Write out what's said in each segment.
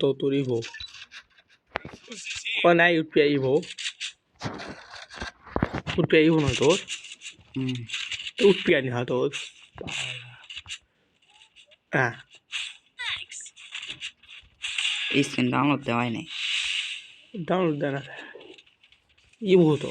To to Evo. Who's here? Con này Utpia Evo. Utpia Evo nó tốt. Utpia thì hả tốt. À, screen download দেওয়া হয় নাই download দেনা Evo তো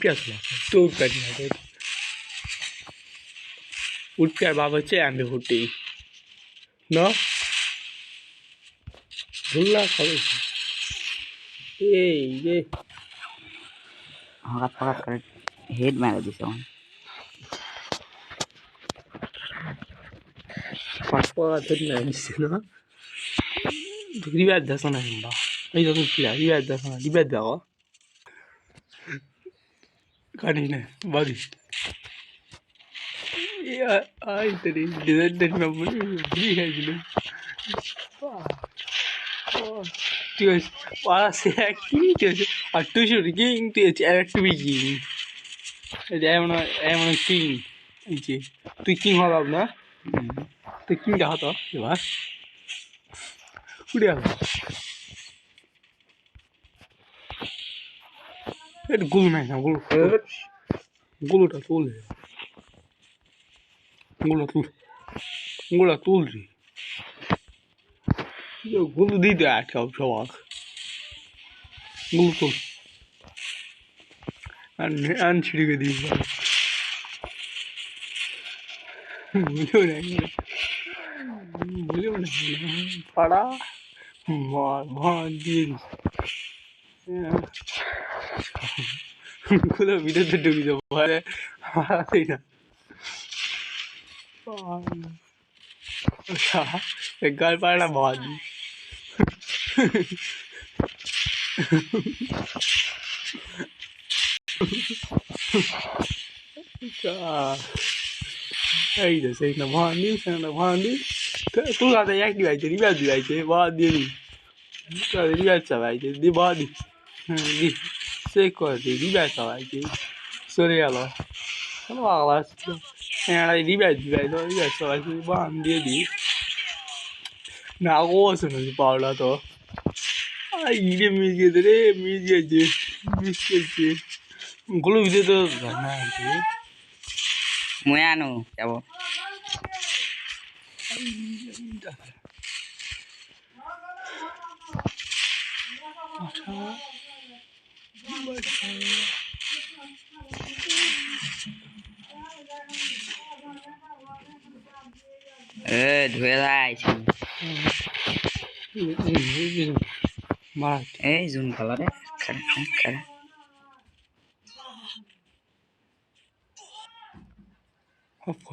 piệt là tôi cần là đấy. út piệt bà với trẻ ăn được hụt đi. Nó. ধুলা খাবে এই যে হঠাৎ হঠাৎ করে হেড মেরে দিছে আমার পাঁচপা ধরে না নিচ্ছে না কি রিব্যাট দেখো না রিব্যাট দেখো কানি না বাড়ি আই তরি ডিজাইন দেখ না বলি বুঝি খাইছিল ঠিক আছে পাড়া সে কি ঠিক আছে আর শুনি কি তুই আছে আর একটু বিজি এটা এমন এমন কিং এই যে তুই কিং হবাব না তুই কিং দেখা তো এবার উড়ে গেলগুলো নাই না, গুলো গুলোটা তুলগুলো তুল। গুলো তুল রে। গুলো দিতে আটকে সবাকগুলো তুল। আন ছিড়িকে দিস বুঝেও না। বুঝেও গুলো ভিতরে ঢুকে যাব আরে হারাতেই না গাল পাড়া মার দিস এই যে সেই না ভান দিস Aynen sen de vaandin sen de vaandin. Tu zaten yak güveyce rivel güveyce vaandin. Tu zaten rivel çavayce di vaandin. Di sekoyce rivel çavayce. Soruyala. Sen bağlar. Yani rivel güveyce rivel çavayce vaandin di. నాకు వస్తుంది పావులతో ఇదే music అయితే music వచ్చి ఇంకోళ్ళు విజయ్ అంటే রে মিজিয়েছে মিশিয়েছে গুলো ভিতরে তো না আছে মুয়ে আনো যাব এ ধুয়ে যাইছি মার এই জুন কালারে খারা খারা Hoppa.